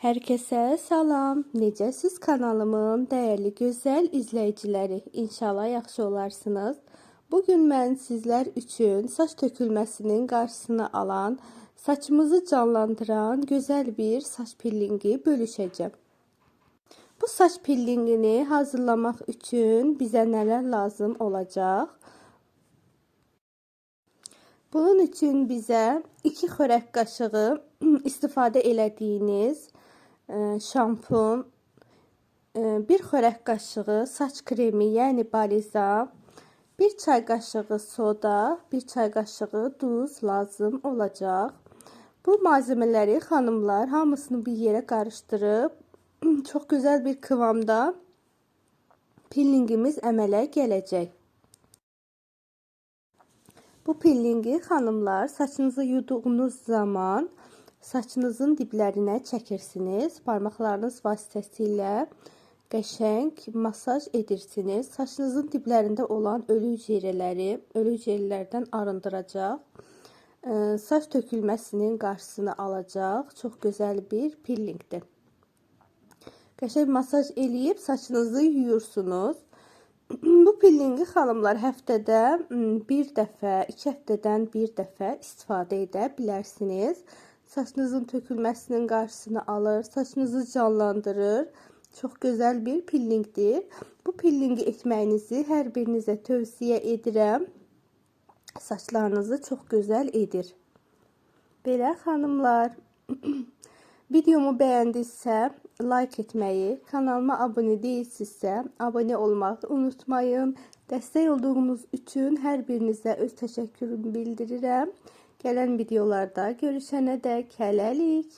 Herkese salam. Necəsiz kanalımın dəyərli gözəl izləyiciləri. İnşallah yaxşı olarsınız. Bugün mən sizlər üçün saç tökülməsinin qarşısını alan, saçımızı canlandıran gözəl bir saç pillingi bölüşəcəm. Bu saç pillingini hazırlamaq üçün bizə nələr lazım olacaq? Bunun üçün bizə 2 xörək qaşığı istifadə elədiyiniz şampun, 1 xörək qaşığı saç kremi, yəni baliza, 1 çay qaşığı soda, 1 çay qaşığı duz lazım olacaq. Bu malzemeleri xanımlar hamısını bir yerə qarışdırıb çox gözəl bir kıvamda pillingimiz əmələ gələcək. Bu pillingi xanımlar saçınızı yuduğunuz zaman saçınızın diblərinə çəkirsiniz. Parmaqlarınız vasitəsilə qəşəng masaj edirsiniz. Saçınızın diblərində olan ölü hüceyrələri, ölü hüceyrələrdən arındıracaq. Saç tökülməsinin qarşısını alacaq. Çox gözəl bir pillingdir. Qəşəng masaj eləyib saçınızı yuyursunuz. Bu pillingi xanımlar həftədə bir dəfə, iki həftədən bir dəfə istifadə edə bilərsiniz. Saçınızın tökülməsinin qarşısını alır, saçınızı canlandırır. Çox gözəl bir pillingdir. Bu pillingi etməyinizi hər birinizə tövsiyə edirəm. Saçlarınızı çox gözəl edir. Belə xanımlar, videomu bəyəndinizsə like etmeyi, kanalıma abone değilsizsə abone olmayı unutmayın. Dəstək olduğunuz üçün hər birinizə öz təşəkkürümü bildirirəm. Gələn videolarda görüşənə dək hələlik.